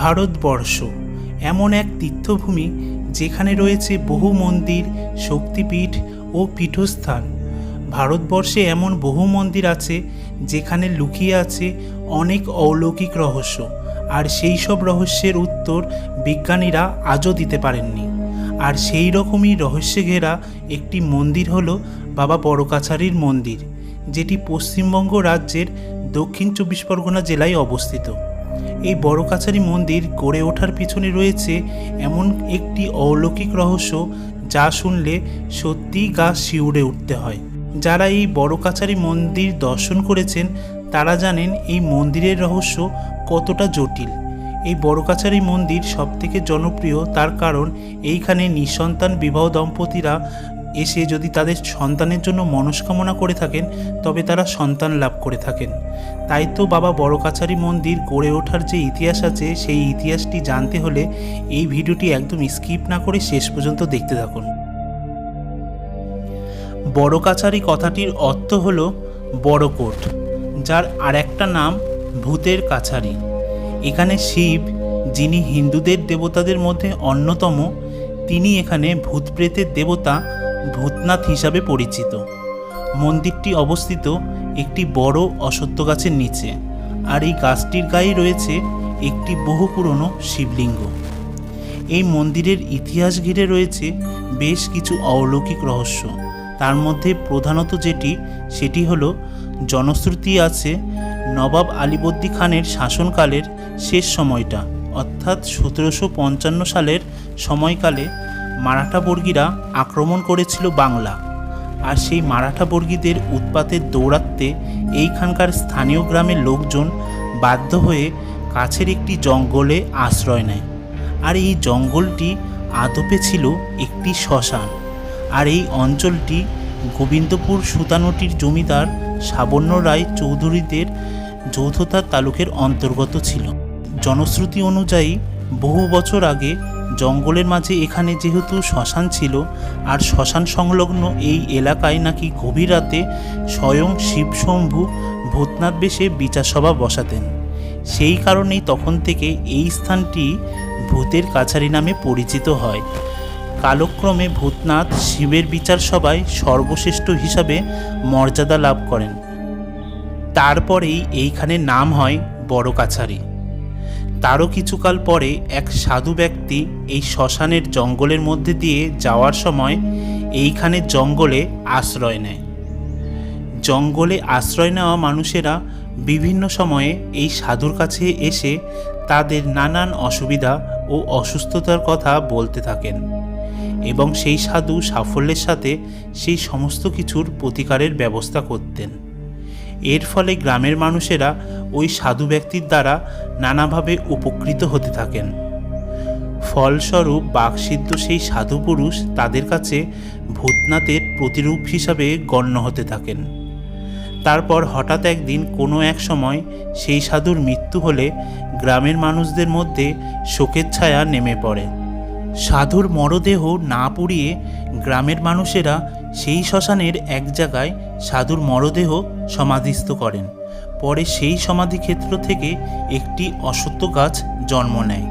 ভারতবর্ষ, এমন এক তীর্থভূমি যেখানে রয়েছে বহু মন্দির, শক্তিপীঠ ও পীঠস্থান। ভারতবর্ষে এমন বহু মন্দির আছে যেখানে লুকিয়ে আছে অনেক অলৌকিক রহস্য, আর সেই সব রহস্যের উত্তর বিজ্ঞানীরা আজও দিতে পারেননি। আর সেই রকমই রহস্যে ঘেরা একটি মন্দির হল বাবা বড়কাছারির মন্দির, যেটি পশ্চিমবঙ্গ রাজ্যের দক্ষিণ চব্বিশ পরগনা জেলায় অবস্থিত। এই বড় কাছারি মন্দির গড়ে ওঠার পিছনে রয়েছে এমন একটি অলৌকিক রহস্য যা শুনলে সত্যিই গা শিউরে উঠতে হয়। যারা এই বড় কাছারি মন্দির দর্শন করেছেন, তারা জানেন এই মন্দিরের রহস্য কতটা জটিল। এই বড় কাছারি মন্দির সবথেকে জনপ্রিয় তার কারণ, এইখানে নিঃসন্তান বিবাহ দম্পতিরা এসে যদি তাদের সন্তানের জন্য মনস্কামনা করে থাকেন, তবে তারা সন্তান লাভ করে থাকেন। তাই তো বাবা বড় কাছারি মন্দির গড়ে ওঠার যে ইতিহাস আছে, সেই ইতিহাসটি জানতে হলে এই ভিডিওটি একদম স্কিপ না করে শেষ পর্যন্ত দেখতে থাকুন। বড় কাছারি কথাটির অর্থ হল বড় কোট যার আর একটা নাম ভূতের কাছারি। এখানে শিব, যিনি হিন্দুদের দেবতাদের মধ্যে অন্যতম, তিনি এখানে ভূত প্রেতের দেবতা ভূতনাথ হিসাবে পরিচিত। মন্দিরটি অবস্থিত একটি বড় অসত্য গাছের নিচে, আর এই গাছটির গায়ে রয়েছে একটি বহু পুরনো শিবলিঙ্গ। এই মন্দিরের ইতিহাস ঘিরে রয়েছে বেশ কিছু অলৌকিক রহস্য। তার মধ্যে প্রধানত যেটি, সেটি হলো, জনশ্রুতি আছে নবাব আলীবর্দী খানের শাসনকালের শেষ সময়টা, অর্থাৎ সতেরোশো পঞ্চান্ন সালের সময়কালে মারাঠা বর্গীরা আক্রমণ করেছিল বাংলা। আর সেই মারাঠা বর্গীদের উৎপাতের দৌরাত্মে এইখানকার স্থানীয় গ্রামের লোকজন বাধ্য হয়ে কাছের একটি জঙ্গলে আশ্রয় নেয়। আর এই জঙ্গলটি আদপে ছিল একটি শ্মশান। আর এই অঞ্চলটি গোবিন্দপুর সুতানুটির জমিদার সাবর্ণ রায় চৌধুরীদের যৌথতার তালুকের অন্তর্গত ছিল। জনশ্রুতি অনুযায়ী বহু বছর আগে জঙ্গলের মাঝে এখানে যেহেতু শ্মশান ছিল, আর শ্মশান সংলগ্ন এই এলাকায় নাকি গভীর রাতে স্বয়ং শিবশম্ভু ভূতনাথ বেশে বিচার সভা বসাতেন। সেই কারণেই তখন থেকে এই স্থানটি ভূতের কাছারি নামে পরিচিত হয়। কালক্রমে ভূতনাথ শিবের বিচার সভায় সর্বশ্রেষ্ঠ হিসাবে মর্যাদা লাভ করেন। তারপরেই এইখানে নাম হয় বড় কাছারি তারও কিছুকাল পরে এক সাধু ব্যক্তি এই শ্মশানের জঙ্গলের মধ্যে দিয়ে যাওয়ার সময় এইখানে জঙ্গলে আশ্রয় নেয়। জঙ্গলে আশ্রয় নেওয়া মানুষেরা বিভিন্ন সময়ে এই সাধুর কাছে এসে তাদের নানান অসুবিধা ও অসুস্থতার কথা বলতে থাকেন এবং সেই সাধু সাফল্যের সাথে সেই সমস্ত কিছুর প্রতিকারের ব্যবস্থা করতেন। এর ফলে গ্রামের মানুষেরা ওই সাধু ব্যক্তির দ্বারা নানাভাবে উপকৃত হতে থাকেন। ফলস্বরূপ বাকসিদ্ধ সেই সাধু পুরুষ তাদের কাছে ভূতনাথের প্রতিরূপ হিসাবে গণ্য হতে থাকেন। তারপর হঠাৎ একদিন কোনো এক সময় সেই সাধুর মৃত্যু হলে গ্রামের মানুষদের মধ্যে শোকের ছায়া নেমে পড়ে। সাধুর মরদেহ না পুড়িয়ে গ্রামের মানুষেরা সেই শ্মশানের এক জায়গায় সাধুর মরদেহ সমাধিস্থ করেন। পরে সেই সমাধিক্ষেত্র থেকে একটি অসত্য গাছ জন্ম নেয়।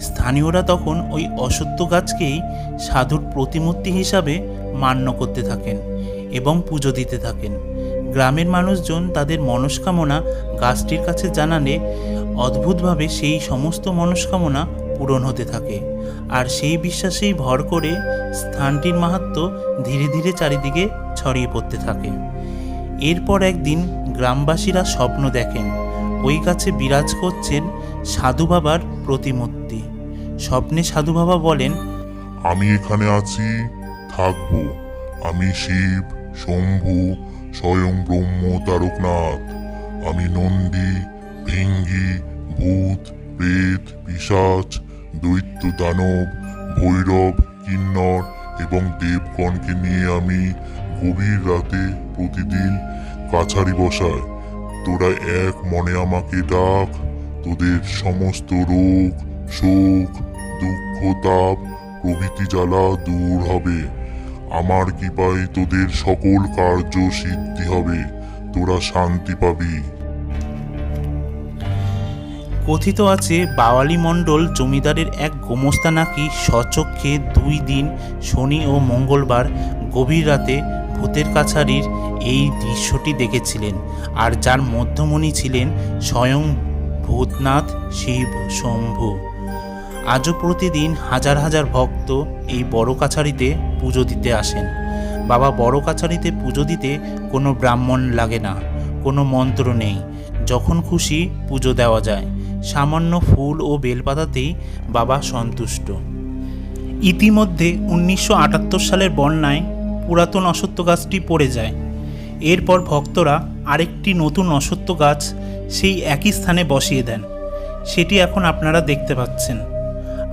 স্থানীয়রা তখন ওই অসত্য গাছকেই সাধুর প্রতিমূর্তি হিসাবে মান্য করতে থাকেন এবং পুজো দিতে থাকেন। গ্রামের মানুষজন তাদের মনস্কামনা গাছটির কাছে জানালে অদ্ভুতভাবে সেই সমস্ত মনস্কামনা পূরণ হতে থাকে। আর সেই বিশ্বাসেই ভর করে স্থানটির মাহাত্ম্য ধীরে ধীরে চারিদিকে ছড়িয়ে পড়তে থাকে। এরপর একদিন গ্রামবাসীরা স্বপ্ন দেখেন, ওই গাছে বিরাজ করছেন সাধু বাবার প্রতিমূর্তি। স্বপ্নে সাধু বাবা বলেন, আমি এখানে আছি, থাকব। আমি শিব, শম্ভু, স্বয়ং ব্রহ্ম, তারকনাথ। আমি নন্দী, ভেঙ্গি, ভূত, প্রেত, পিশাচ দৈত্য দানব, ভৈরব, কিন্নর এবং দেবগণকে নিয়ে আমি গভীর রাতে প্রতিদিন কাছারি বসাই। তোরা এক মনে আমাকে ডাক, তোদের সমস্ত রোগ, শোক, দুঃখ, তাপ, প্রভৃতি জ্বালা দূর হবে। আমার কৃপায় তোদের সকল কার্য সিদ্ধি হবে। তোরা শান্তি পাবি। কথিত আছে, বাওয়ালি মণ্ডল জমিদারের এক গোমস্তা নাকি স্বচক্ষে দুই দিন, শনি ও মঙ্গলবার গভীর রাতে ভূতের কাছারির এই দৃশ্যটি দেখেছিলেন। আর যার মধ্যমণি ছিলেন স্বয়ং ভূতনাথ শিব শম্ভু। আজও প্রতিদিন হাজার হাজার ভক্ত এই বড় কাছারিতে পুজো দিতে আসেন। বাবা, বড় কাছারিতে পুজো দিতে কোনো ব্রাহ্মণ লাগে না, কোনো মন্ত্র নেই। যখন খুশি পুজো দেওয়া যায়। সামান্য ফুল ও বেলপাতাতেই বাবা সন্তুষ্ট। ইতিমধ্যে উনিশশো আটাত্তর সালের বন্যায় পুরাতন অসত্য গাছটি পড়ে যায়। এরপর ভক্তরা আরেকটি নতুন অসত্য গাছ সেই একই স্থানে বসিয়ে দেন। সেটি এখন আপনারা দেখতে পাচ্ছেন।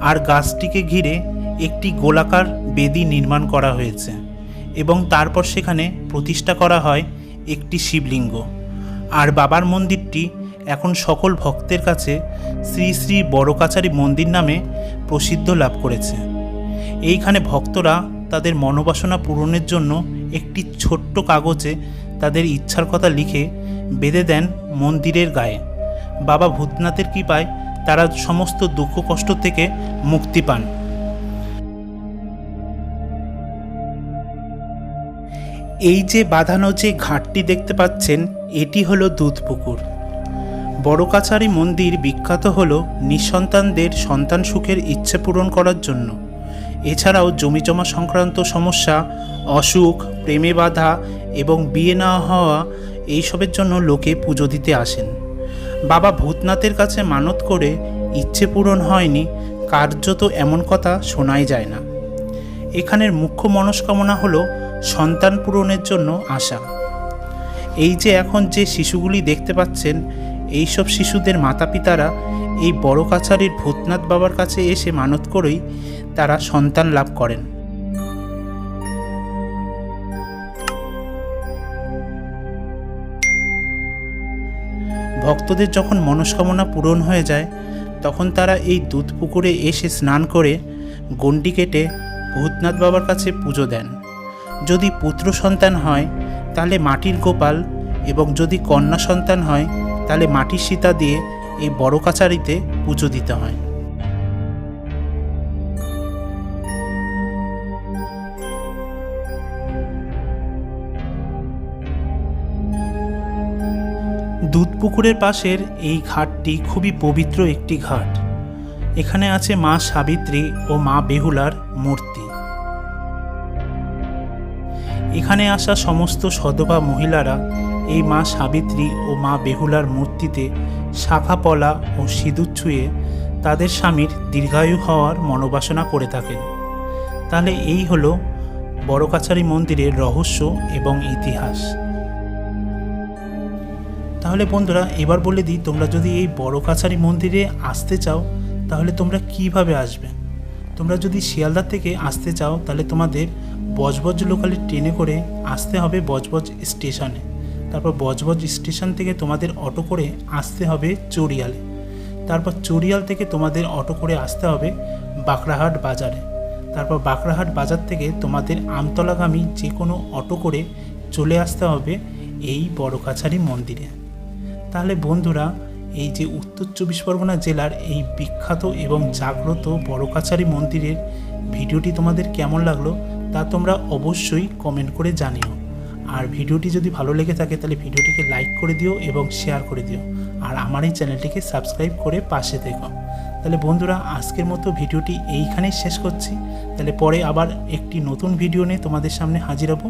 আর গাছটিকে ঘিরে একটি গোলাকার বেদি নির্মাণ করা হয়েছে এবং তারপর সেখানে প্রতিষ্ঠা করা হয় একটি শিবলিঙ্গ। আর বাবার মন্দিরটি এখন সকল ভক্তের কাছে শ্রী শ্রী বড়কাচারী মন্দির নামে প্রসিদ্ধ লাভ করেছে। এইখানে ভক্তরা তাদের মনোবাসনা পূরণের জন্য একটি ছোট্ট কাগজে তাদের ইচ্ছার কথা লিখে বেঁধে দেন মন্দিরের গায়ে। বাবা ভূতনাথের কৃপায় তারা সমস্ত দুঃখ কষ্ট থেকে মুক্তি পান। এই যে বাঁধানো যে ঘাটটি দেখতে পাচ্ছেন, এটি হলো দুধপুকুর বড়কাছারি মন্দির বিখ্যাত হল নিঃসন্তানদের সন্তান সুখের ইচ্ছে পূরণ করার জন্য। এছাড়াও জমিজমা সংক্রান্ত সমস্যা, অসুখ, প্রেমে বাধা এবং বিয়ে না হওয়া এইসবের জন্য লোকে পুজো দিতে আসেন। বাবা ভূতনাথের কাছে মানত করে ইচ্ছে পূরণ হয়নি কার্য তো এমন কথা শোনাই যায় না। এখানের মুখ্য মনস্কামনা হলো সন্তান পূরণের জন্য আশা। এই যে এখন যে শিশুগুলি দেখতে পাচ্ছেন এইসব শিশুদের মাতা পিতারা এই বড় কাছারির ভূতনাথ বাবার কাছে এসে মানত করেই তারা সন্তান লাভ করেন। ভক্তদের যখন মনস্কামনা পূরণ হয়ে যায়, তখন তারা এই দুধ পুকুরে এসে স্নান করে গণ্ডি কেটে ভূতনাথ বাবার কাছে পুজো দেন। যদি পুত্র সন্তান হয়, তাহলে মাটির গোপাল এবং যদি কন্যা সন্তান হয় তাহলে মাটির সীতা দিয়ে এই বড় কাছারিতে পুজো দিতে হয়। দুধপুকুরের পাশের এই ঘাটটি খুবই পবিত্র একটি ঘাট। এখানে আছে মা সাবিত্রী ও মা বেহুলার মূর্তি। এখানে আসা সমস্ত সদবা মহিলারা এই মা সাবিত্রী ও মা বেহুলার মূর্তিতে শাখা পলা ও সিঁদুর ছুঁয়ে তাদের স্বামীর দীর্ঘায়ু হওয়ার মনোবাসনা করে থাকেন। তাহলে এই হলো বড়কাছারি মন্দিরের রহস্য এবং ইতিহাস। তাহলে বন্ধুরা, এবার বলে দিই, তোমরা যদি এই বড় কাছারি মন্দিরে আসতে চাও, তাহলে তোমরা কীভাবে আসবে? তোমরা যদি শিয়ালদা থেকে আসতে চাও, তাহলে তোমাদের বজবজ লোকালের ট্রেনে করে আসতে হবে বজবজ স্টেশনে। তারপর বজবজ স্টেশন থেকে তোমাদের অটো করে আসতে হবে চড়িয়ালে। তারপর চড়িয়াল থেকে তোমাদের অটো করে আসতে হবে বাঁকড়াহাট বাজারে। তারপর বাঁকড়াহাট বাজার থেকে তোমাদের আমতলাগামী যে কোনো অটো করে চলে আসতে হবে এই বড় কাছারি মন্দিরে। তাহলে বন্ধুরা, এই যে উত্তর চব্বিশ পরগনা জেলার এই বিখ্যাত এবং জাগ্রত বড় কাছারি মন্দিরের ভিডিওটি তোমাদের কেমন লাগল তা তোমরা অবশ্যই কমেন্ট করে জানিও। আর ভিডিওটি যদি ভালো লেগে থাকে, তাহলে ভিডিওটিকে লাইক করে দিও এবং শেয়ার করে দিও। আর আমার এই চ্যানেলটিকে সাবস্ক্রাইব করে পাশে দেখো তাহলে বন্ধুরা, আজকের মতো ভিডিওটি এইখানেই শেষ করছি। তাহলে পরে আবার একটি নতুন ভিডিও নিয়ে তোমাদের সামনে হাজির হব।